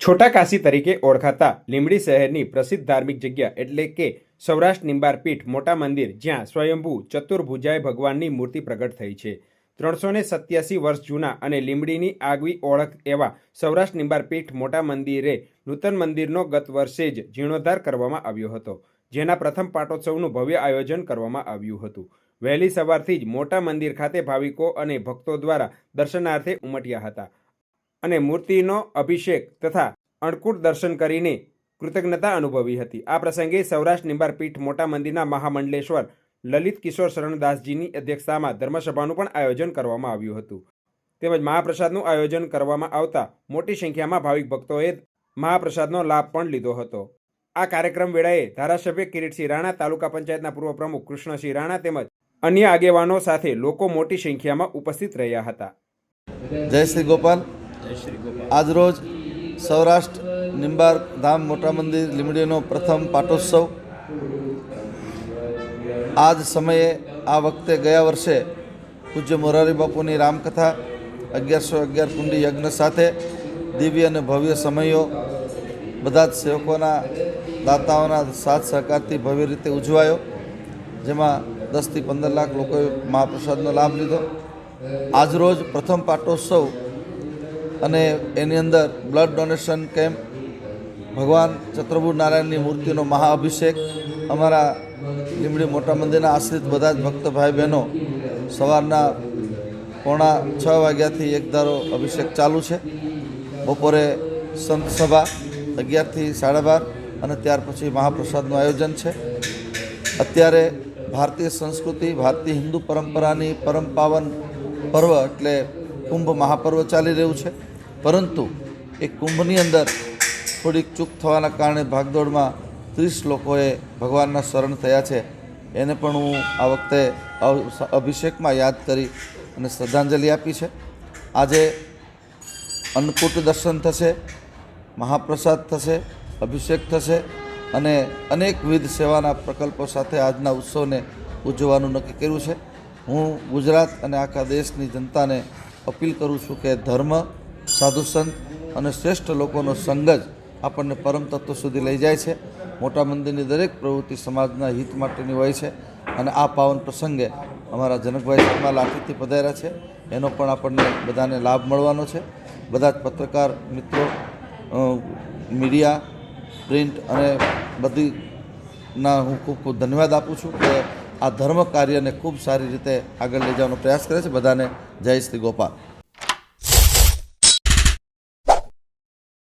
છોટા કાશી તરીકે ઓળખાતા લીંબડી શહેરની પ્રસિદ્ધ ધાર્મિક જગ્યા એટલે કે સૌરાષ્ટ્ર નિંબાર પીઠ મોટા મંદિર, જ્યાં સ્વયંભૂ ચતુર્ભુજાય ભગવાનની મૂર્તિ પ્રગટ થઈ છે. ત્રણસો ને સત્યાસી વર્ષ જૂના અને લીંબડીની આગવી ઓળખ એવા સૌરાષ્ટ્ર નિંબાર પીઠ મોટા મંદિરે નૂતન મંદિરનો ગત વર્ષે જ જીર્ણોદ્ધાર કરવામાં આવ્યો હતો, જેના પ્રથમ પાટોત્સવનું ભવ્ય આયોજન કરવામાં આવ્યું હતું. વહેલી સવારથી જ મોટા મંદિર ખાતે ભાવિકો અને ભક્તો દ્વારા દર્શનાર્થે ઉમટ્યા હતા. અને મૂર્તિનો અભિષેક તથા અણકુટ દર્શન કરીને કૃતજ્ઞતા અનુભવી હતી. આ પ્રસંગે સૌરાષ્ટ્ર નિંબાર પીઠ મોટા મંદિરના મહામંડલેશ્વર લલિત કિશોર શરણદાસજીની અધ્યક્ષતામાં ધર્મસભાનું પણ આયોજન કરવામાં આવ્યું હતું. તેમજ મહાપ્રસાદનું આયોજન કરવામાં આવતા મોટી સંખ્યામાં ભાવિક ભક્તોએ મહાપ્રસાદનો લાભ પણ લીધો હતો. આ કાર્યક્રમ વેળાએ ધારાસભ્ય કિરીટસિંહ રાણા, તાલુકા પંચાયતના પૂર્વ પ્રમુખ કૃષ્ણસિંહ રાણા તેમજ અન્ય આગેવાનો સાથે લોકો મોટી સંખ્યામાં ઉપસ્થિત રહ્યા હતા. જય શ્રી ગોપાલ. આજરોજ સૌરાષ્ટ્ર નિંબાર ધામ મોટા મંદિર લીમડીનો પ્રથમ પાટોત્સવ. આ જ સમયે આ વખતે ગયા વર્ષે પૂજ્ય મોરારી બાપુની રામકથા, અગિયારસો અગિયાર કુંડી યજ્ઞ સાથે દિવ્ય અને ભવ્ય સમયો બધા જ સેવકોના, દાતાઓના સાથ સહકારથી ભવ્ય રીતે ઉજવાયો, જેમાં દસથી પંદર લાખ લોકોએ મહાપ્રસાદનો લાભ લીધો. આજરોજ પ્રથમ પાટોત્સવ અને એની અંદર બ્લડ ડોનેશન કેમ્પ, ભગવાન ચતુર્ભુજ નારાયણની મૂર્તિનો મહાઅભિષેક, અમારા લીમડી મોટા મંદિરના આશ્રિત બધા જ ભક્ત ભાઈ બહેનો સવારના પોણા છ વાગ્યાથી એક ધારો અભિષેક ચાલુ છે. બપોરે સંત સભા અગિયારથી સાડા બાર અને ત્યાર પછી મહાપ્રસાદનું આયોજન છે. અત્યારે ભારતીય સંસ્કૃતિ, ભારતીય હિન્દુ પરંપરાની પરમ પાવન પર્વ એટલે કુંભ મહાપર્વ ચાલી રહ્યું છે. પરંતુ એ કુંભની અંદર થોડીક ચૂક થવાના કારણે ભાગદોડમાં ત્રીસ લોકોએ ભગવાનના શરણ થયા છે. એને પણ હું આ વખતે અભિષેકમાં યાદ કરી અને શ્રદ્ધાંજલિ આપી છે. આજે અન્નકૂટ દર્શન થશે, મહાપ્રસાદ થશે, અભિષેક થશે અને અનેકવિધ સેવાના પ્રકલ્પો સાથે આજના ઉત્સવને ઉજવવાનું નક્કી કર્યું છે. હું ગુજરાત અને આખા દેશની જનતાને અપીલ કરું છું કે ધર્મ, સાધુ સંત અને શ્રેષ્ઠ લોકોનો સંગ જ આપણને પરમ તત્વ સુધી લઈ જાય છે. મોટા મંદિરની દરેક પ્રવૃત્તિ સમાજના હિત માટેની હોય છે અને આ પાવન પ્રસંગે અમારા જનકભાઈ શર્મા અતિથિ પધાર્યા છે. એનો પણ આપણને બધાને લાભ મળવાનો છે. બધા જ પત્રકાર મિત્રો મીડિયા, પ્રિન્ટ અને બધી ના હું ખૂબ ખૂબ ધન્યવાદ આપું છું કે આ ધર્મ કાર્યને ખૂબ સારી રીતે આગળ લઈ જવાનો પ્રયાસ કરે છે. બધાને જય શ્રી ગોપાલ